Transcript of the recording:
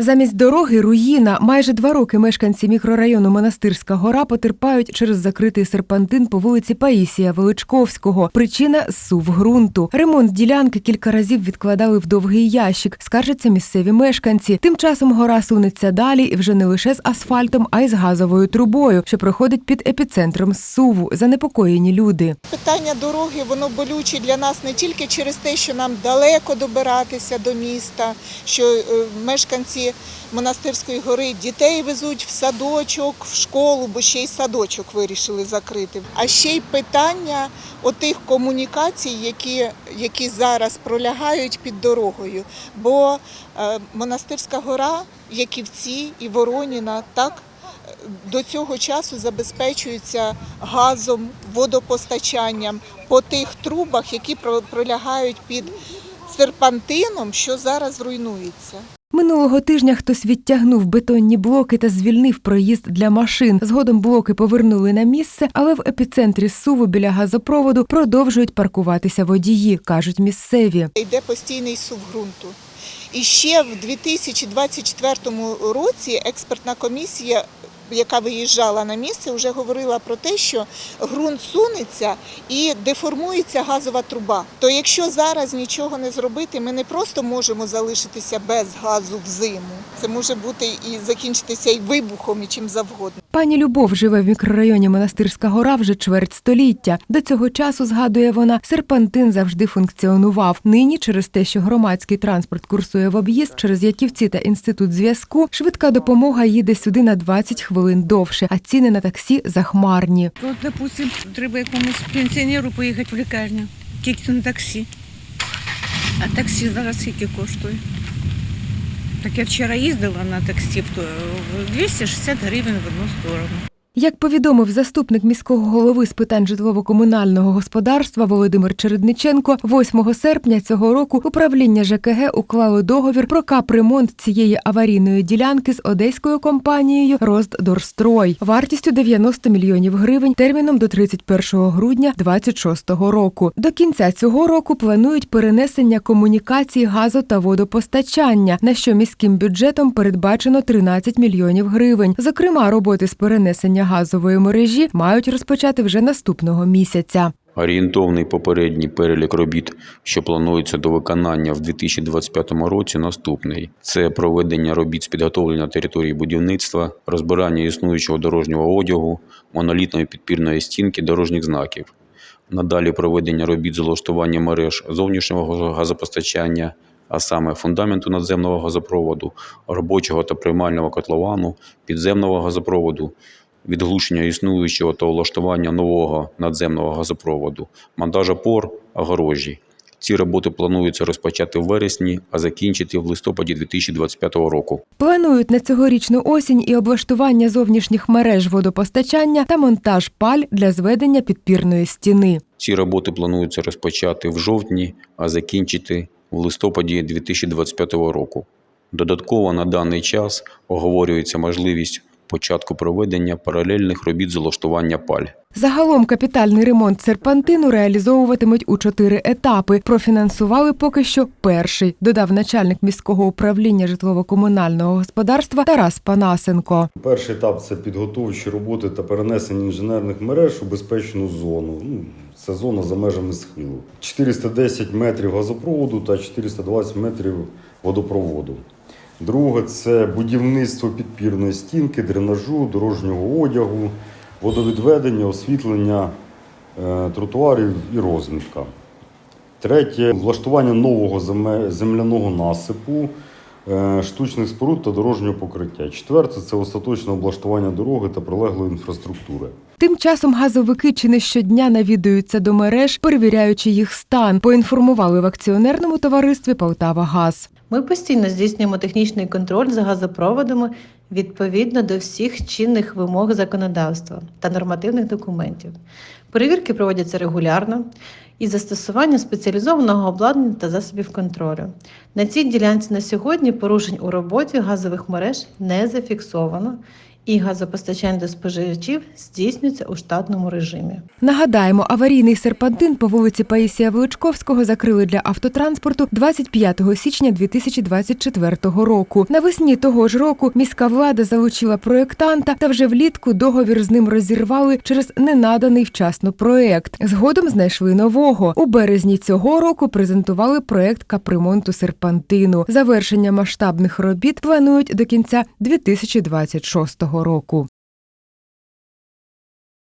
Замість дороги руїна. Майже два роки мешканці мікрорайону Монастирська гора потерпають через закритий серпантин по вулиці Паїсія Величковського. Причина сув ґрунту. Ремонт ділянки кілька разів відкладали в довгий ящик. Скаржаться місцеві мешканці. Тим часом гора сунеться далі і вже не лише з асфальтом, а й з газовою трубою, що проходить під епіцентром суву. Занепокоєні люди. Питання дороги воно болюче для нас не тільки через те, що нам далеко добиратися до міста, що е, мешканці монастирської гори дітей везуть в садочок, в школу, бо ще й садочок вирішили закрити. А ще й питання отих комунікацій, які, які зараз пролягають під дорогою. Бо е, монастирська гора, Яківці і Вороніна, так до цього часу забезпечуються газом, водопостачанням по тих трубах, які про- пролягають під серпантином, що зараз руйнується. Минулого тижня хтось відтягнув бетонні блоки та звільнив проїзд для машин. Згодом блоки повернули на місце, але в епіцентрі суву біля газопроводу продовжують паркуватися водії, кажуть місцеві. Йде постійний сув ґрунту. І ще в 2024 році експертна комісія, яка виїжджала на місце, вже говорила про те, що ґрунт сунеться і деформується газова труба. То якщо зараз нічого не зробити, ми не просто можемо залишитися без газу взиму. Це може бути і закінчитися і вибухом, і чим завгодно. Пані Любов живе в мікрорайоні Монастирська гора вже чверть століття. До цього часу, згадує вона, серпантин завжди функціонував. Нині, через те, що громадський транспорт курсує в об'їзд через Яківці та інститут зв'язку, швидка допомога їде сюди на 20 хвилин довше, а ціни на таксі захмарні. От, допустим, треба якомусь пенсіонеру поїхати в лікарню, тільки на таксі. А таксі зараз скільки коштує? Так я вчора їздила на таксі, то- 260 гривень в одну сторону. Як повідомив заступник міського голови з питань житлово-комунального господарства Володимир Чередниченко, 8 серпня цього року управління ЖКГ уклало договір про капремонт цієї аварійної ділянки з одеською компанією Роздорстрой вартістю 90 мільйонів гривень терміном до 31 грудня 2026 року. До кінця цього року планують перенесення комунікацій газу та водопостачання, на що міським бюджетом передбачено 13 мільйонів гривень. Зокрема, роботи з перенесення газової мережі мають розпочати вже наступного місяця. Орієнтовний попередній перелік робіт, що планується до виконання в 2025 році, наступний: це проведення робіт з підготовлення території будівництва, розбирання існуючого дорожнього одягу, монолітної підпірної стінки дорожніх знаків. Надалі проведення робіт з влаштування мереж зовнішнього газопостачання, а саме фундаменту надземного газопроводу, робочого та приймального котловану, підземного газопроводу, відглушення існуючого та влаштування нового надземного газопроводу, монтаж опор, огорожі. Ці роботи планується розпочати в вересні, а закінчити в листопаді 2025 року. Планують на цьогорічну осінь і облаштування зовнішніх мереж водопостачання та монтаж паль для зведення підпірної стіни. Ці роботи планується розпочати в жовтні, а закінчити в листопаді 2025 року. Додатково на даний час оговорюється можливість початку проведення паралельних робіт з влаштування паль. Загалом капітальний ремонт серпантину реалізовуватимуть у чотири етапи. Профінансували поки що перший, додав начальник міського управління житлово-комунального господарства Тарас Панасенко. Перший етап це підготовчі роботи та перенесення інженерних мереж у безпечну зону. Ну, це зона за межами схилу. 410 метрів газопроводу та 420 метрів водопроводу. Друге це будівництво підпірної стінки, дренажу, дорожнього одягу, водовідведення, освітлення е, тротуарів і розмітка. Третє влаштування нового земляного насипу, е, штучних споруд та дорожнього покриття. Четверте це остаточне облаштування дороги та прилеглої інфраструктури. Тим часом газовики чи не щодня навідуються до мереж, перевіряючи їх стан. Поінформували в акціонерному товаристві Полтава Газ. Ми постійно здійснюємо технічний контроль за газопроводами відповідно до всіх чинних вимог законодавства та нормативних документів. Перевірки проводяться регулярно із застосуванням спеціалізованого обладнання та засобів контролю. На цій ділянці на сьогодні порушень у роботі газових мереж не зафіксовано і газопостачання до споживачів здійснюється у штатному режимі. Нагадаємо, аварійний серпантин по вулиці Паїсія Величковського закрили для автотранспорту 25 січня 2024 року. Навесні того ж року міська влада залучила проєктанта, та вже влітку договір з ним розірвали через ненаданий вчасно проєкт. Згодом знайшли нового. У березні цього року презентували проєкт капремонту серпантину. Завершення масштабних робіт планують до кінця 2026 року.